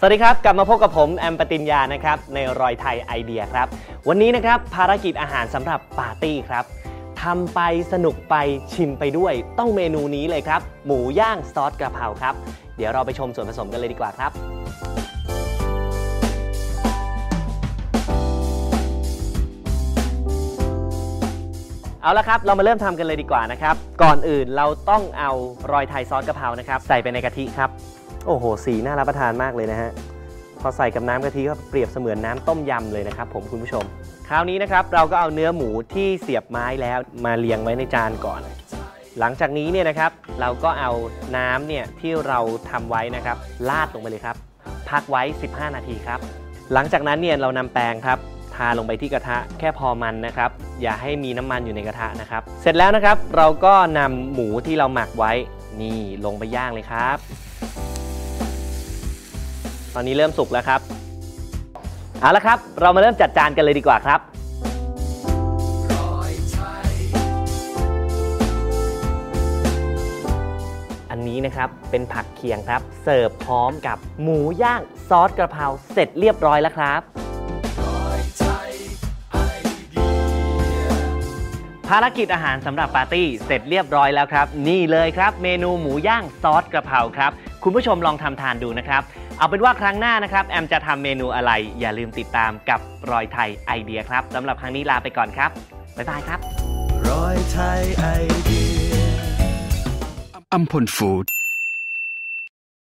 สวัสดีครับ กลับมาพบกับผมแอมปติญญานะครับในรอยไทยไอเดียครับ วันนี้นะครับภารกิจอาหารสำหรับปาร์ตี้ครับทำไปสนุกไปชิมไปด้วย ต้องเมนูนี้เลยครับ หมูย่างซอสกระเพราครับ เดี๋ยวเราไปชมส่วนผสมกันเลยดีกว่าครับ เอาละครับเรามาเริ่มทำกันเลยดีกว่านะครับ ก่อนอื่นเราต้องเอารอยไทยซอสกระเพรานะครับ ใส่ไปในกะทิครับ โอ้โห สีน่ารับประทานมากเลยนะฮะ พอใส่กับน้ำกะทิก็เปรียบเสมือนน้ำต้มยำเลยนะครับผมคุณผู้ชม คราวนี้นะครับเราก็เอาเนื้อหมูที่เสียบไม้แล้วมาเรียงไว้ในจานก่อน หลังจากนี้เนี่ยนะครับ เราก็เอาน้ำเนี่ยที่เราทำไว้นะครับลาดลงไปเลยครับ พักไว้ 15 นาทีครับ หลังจากนั้นเนี่ยเรานำแป้งครับทาลงไปที่กระทะแค่พอมันนะครับ อย่าให้มีน้ำมันอยู่ในกระทะนะครับ เสร็จแล้วนะครับเราก็นำหมูที่เราหมักไว้นี่ลงไปย่างเลยครับ ตอนนี้เริ่มสุกแล้วครับเอาละครับ เรามาเริ่มจัดจานกันเลยดีกว่าครับอันนี้นะครับเป็นผักเคียงครับ เสิร์ฟพร้อมกับหมูย่างซอสกระเพราเสร็จเรียบร้อยแล้วครับภารกิจอาหารสำหรับปาร์ตี้เสร็จเรียบร้อยแล้วครับ นี่เลยครับ เมนูหมูย่างซอสกระเพราครับ คุณผู้ชมลองทำทานดูนะครับ เอาเป็นว่าครั้งหน้านะครับ แอมจะทำเมนูอะไร อย่าลืมติดตามกับรอยไทยไอเดียครับสำหรับครั้งนี้ลาไปก่อนครับ บ๊ายบายครับ รอยไทยไอเดียอัมพลฟู้ด